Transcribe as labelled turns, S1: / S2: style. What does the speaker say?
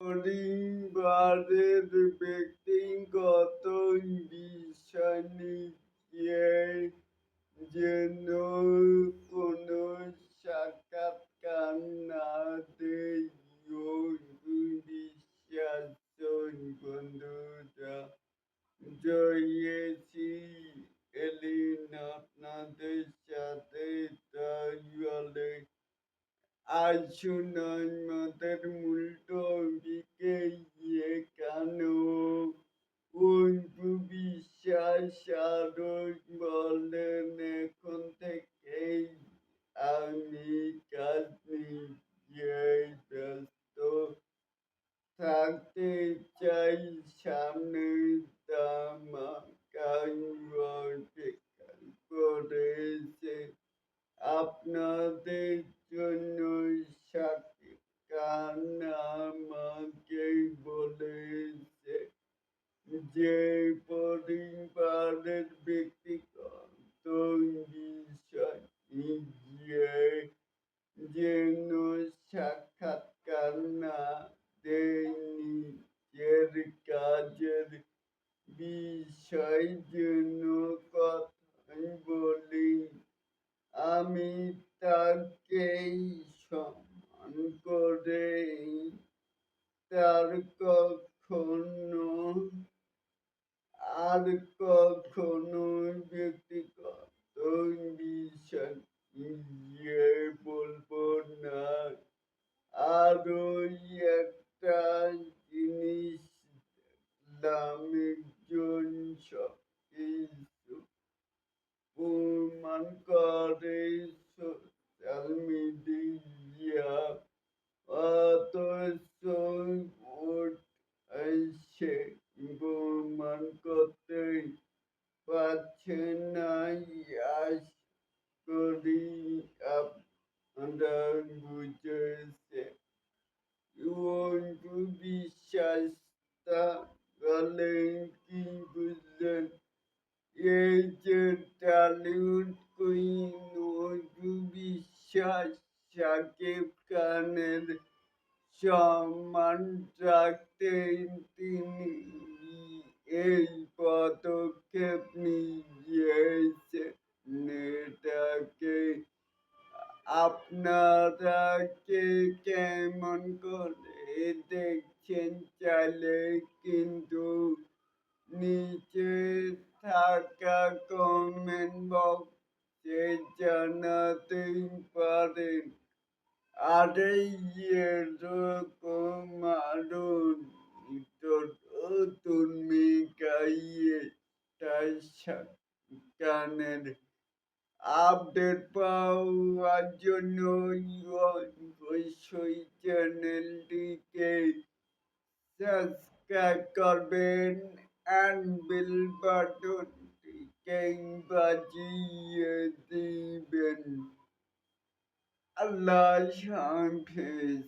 S1: পরিবারের ব্যক্তিগত বিষয় নিয়ে যেন কোনো সাক্ষাৎকার না দেয় বিশ্বাস বন্ধুরা। জয়েছি এলিন আপনাদের আসুন আমাদের মূল টপিকে গিয়ে কেন অল্পু বিশ্বাস আরও বলেন এখন থেকেই আমি কাজ নিয়ে ব্যস্ত থাকতে চাই সামনে দামা করেছে আপনাদের নিয়ে যেন সাক্ষাৎকার না দেয়নি এর কাজের বিষয় জন্য কথাই বলি আমি তাকেই সম্মান করে তার কখনো, আর ব্যক্তিগত বিষয় নিয়ে বলব না আরও একটা জিনিস দেখলাম একজন সবকিছু প্রমাণ করে সোশ্যাল মিডিয়া ভোট এসে প্রমাণ করতে পারছে না আশ করি আপনারা বুঝেছে। অন্তু বিশ্বাসটা বলেন কি বুঝলেন? এই যে টালিউড কুইন অন্তু বিশ্বাস সাকিব খানের সম্মান রাখতেন তিনি। এই পদক্ষেপ নিয়েছেন এটাকে আপনারা কে কেমন করে দেখছেন চাইলে কিন্তু নিচে থাকা কমেন্ট বক্সে জানাতেই পারেন আরও নতুন মিকাইয়ে তাই কানের আপডেট পাওয়ার জন্য অবশ্যই চ্যানেলটিকে সাবস্ক্রাইব করবেন অ্যান্ড বেল বাটনটিকে বাজিয়ে দিবেন আল্লাহ হাফেজ